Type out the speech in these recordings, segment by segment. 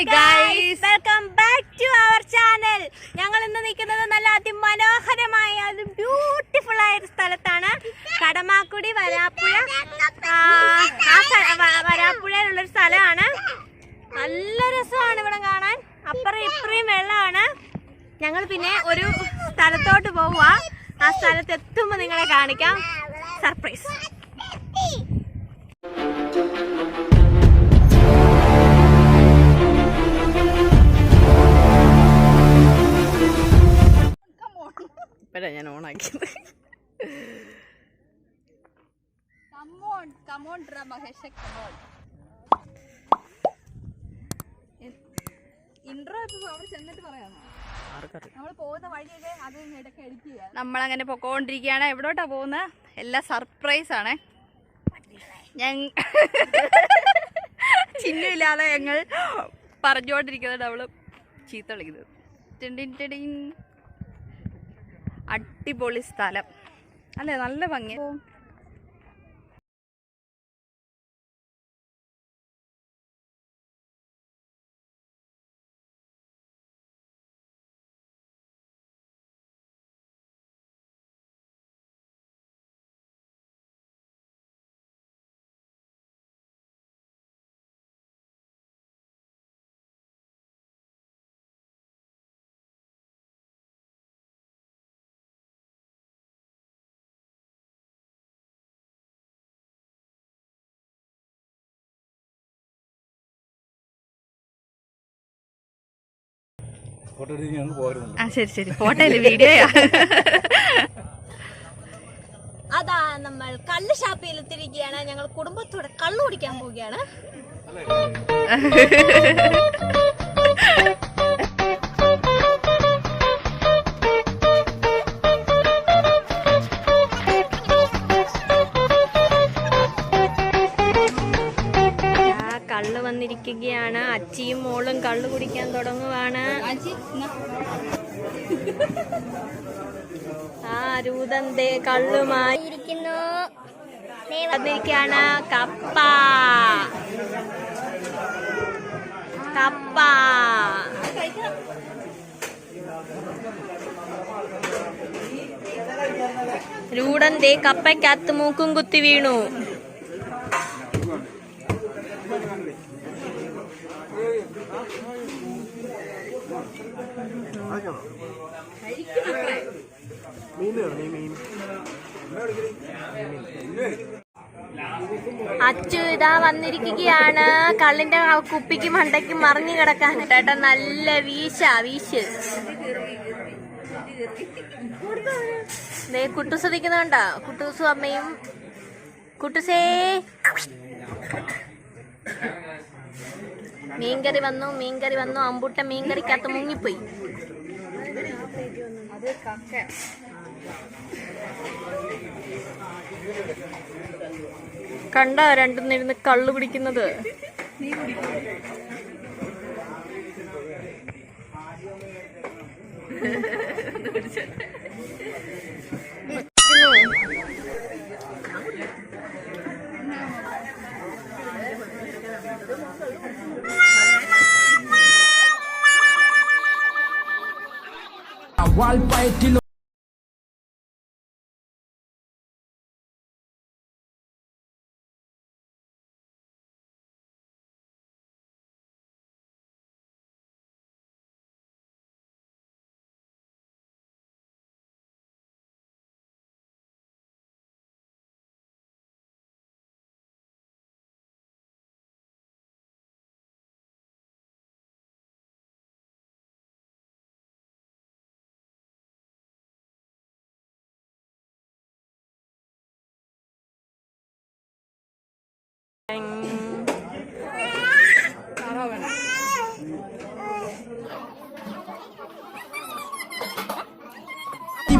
Hi guys welcome back to our channel ഞങ്ങൾ ഇന്ന് നിൽക്കുന്നത് നല്ല അതിമനോഹരമായ ഒരു ബ്യൂട്ടിഫുൾ ആയ ഒരു സ്ഥലത്താണ്. കടമാക്കുടി വരാപ്പുഴ. വരാപ്പുഴയിലുള്ള ഒരു സ്ഥലമാണ്. നല്ല രസമാണ് ഇവിടെ കാണാൻ. അപ്പുറം ഇപ്പുറയും വെള്ളമാണ്. ഞങ്ങൾ പിന്നെ ഒരു സ്ഥലത്തോട്ട് പോവുക. ആ സ്ഥലത്ത് എത്തുമ്പോൾ നിങ്ങളെ കാണിക്കാം. Surprise come on come on ഡ്ര come on. ഇൻട്രോ ഇപ്പൊ അവിടെ ചെന്നിട്ട് പറയാമോ? നമ്മൾ പോകുന്ന വഴിയൊക്കെ അത് ഇടയ്ക്ക് എഡിറ്റ് ചെയ്യാം. നമ്മളങ്ങനെ പൊക്കോണ്ടിരിക്കുകയാണ്. എവിടോട്ടാ പോകുന്നത് എല്ലാം സർപ്രൈസ് ആണ്. ഞങ്ങ ചിഹ്നമില്ലാതെ ഞങ്ങൾ പറഞ്ഞുകൊണ്ടിരിക്കുന്നത് അവൾ ചീത്ത വിളിക്കുന്നത്. അടിപൊളി സ്ഥലം. അല്ലേ? നല്ല ഭംഗി. ആ ശരി ശരി. ഫോട്ടോയിൽ വീഡിയോയാ അതാ നമ്മൾ കള്ള് ഷാപ്പിൽ എത്തിയിരിക്കുകയാണ്. ഞങ്ങൾ കുടുംബത്തോടെ കള്ളു കുടിക്കാൻ പോവുകയാണ്. കള്ളു കുടിക്കാൻ തുടങ്ങുവാണ്. ആ രൂതം ദേ കള്ളുമായി ഇരിക്കുന്നു. വന്നിരിക്കാണ് കപ്പ. കപ്പ. രൂഢൻ ദേ കപ്പയ്ക്കകത്ത് മൂക്കും കുത്തി വീണു. അച്ചു ഇതാ വന്നിരിക്കുകയാണ്. കള്ളിന്റെ കുപ്പിക്കും മണ്ടയ്ക്ക് മറിഞ്ഞു കിടക്കാൻ. കേട്ടോ നല്ല വീശ വീശ്. ദേ കുട്ടുസ് നിൽക്കുന്നുണ്ടോ കുട്ടൂസും അമ്മയും. കുട്ടുസേ. മീൻകറി വന്നു മീൻകറി വന്നു. അമ്പൂട്ട മീൻകറിക്കകത്ത് മുങ്ങിപ്പോയി. കണ്ടോ രണ്ടും ഇരുന്ന് കള്ളു പിടിക്കുന്നത്. ওয়াল পায়ে টিল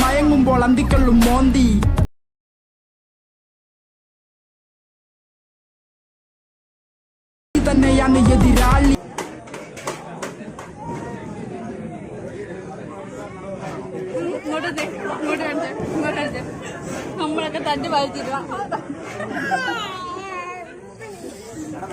മയങ്ങുമ്പോൾ അന്തിക്കള്ളും മോന്തി. തന്നെയാണ് എതിരാളി. നമ്മളൊക്കെ തന്നെ വായിച്ചിരുവാ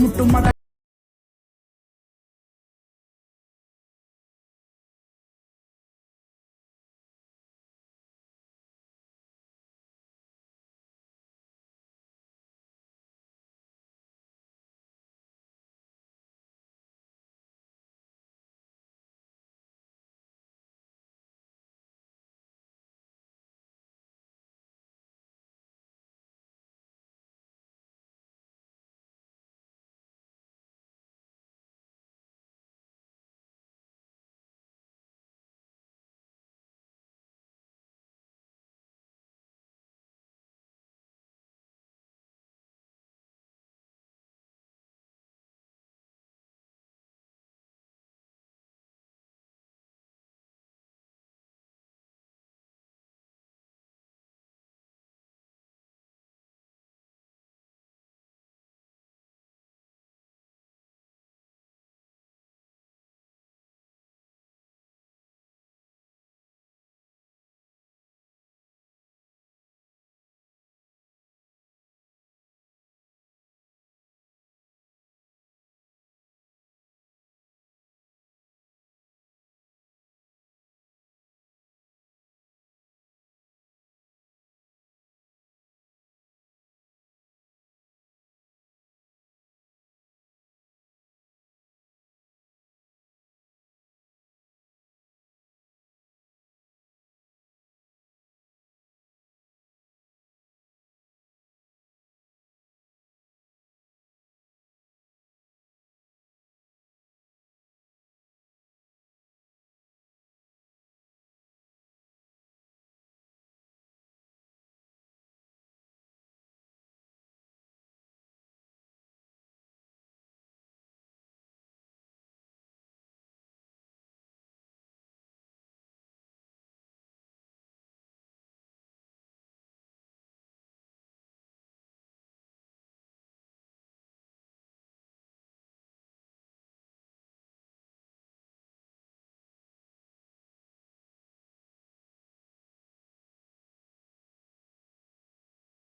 മുട്ടുമട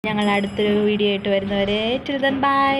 ഞങ്ങൾ അടുത്തൊരു വീഡിയോ ആയിട്ട് വരുന്നവരെ ചിൽഡ്രൻ ബൈ